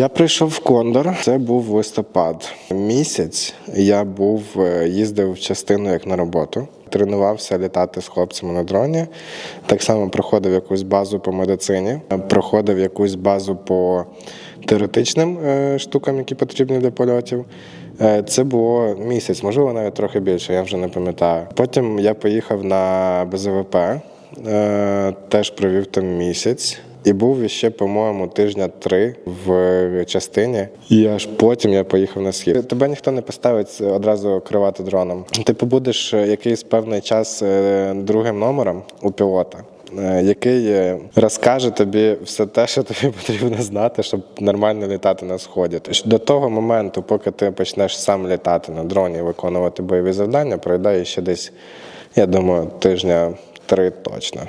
Я прийшов в Кондор. Це був листопад. Місяць я був е, їздив частину як на роботу. Тренувався літати з хлопцями на дроні. Так само проходив якусь базу по медицині, проходив якусь базу по теоретичним е, штукам, які потрібні для польотів. Е, Це було місяць, можливо, навіть трохи більше, я вже не пам'ятаю. Потім я поїхав на БЗВП, теж провів там місяць. І був ще, по-моєму, тижня три в частині. І аж потім я поїхав на схід. Тебе ніхто не поставить одразу керувати дроном. Ти побудеш е, якийсь певний час е, другим номером у пілота. е, Який розкаже тобі все те, що тобі потрібно знати, щоб нормально літати на сході. Тож До того моменту, поки ти почнеш сам літати на дроні виконувати бойові завдання, пройде ще десь, я думаю, тижня три точно.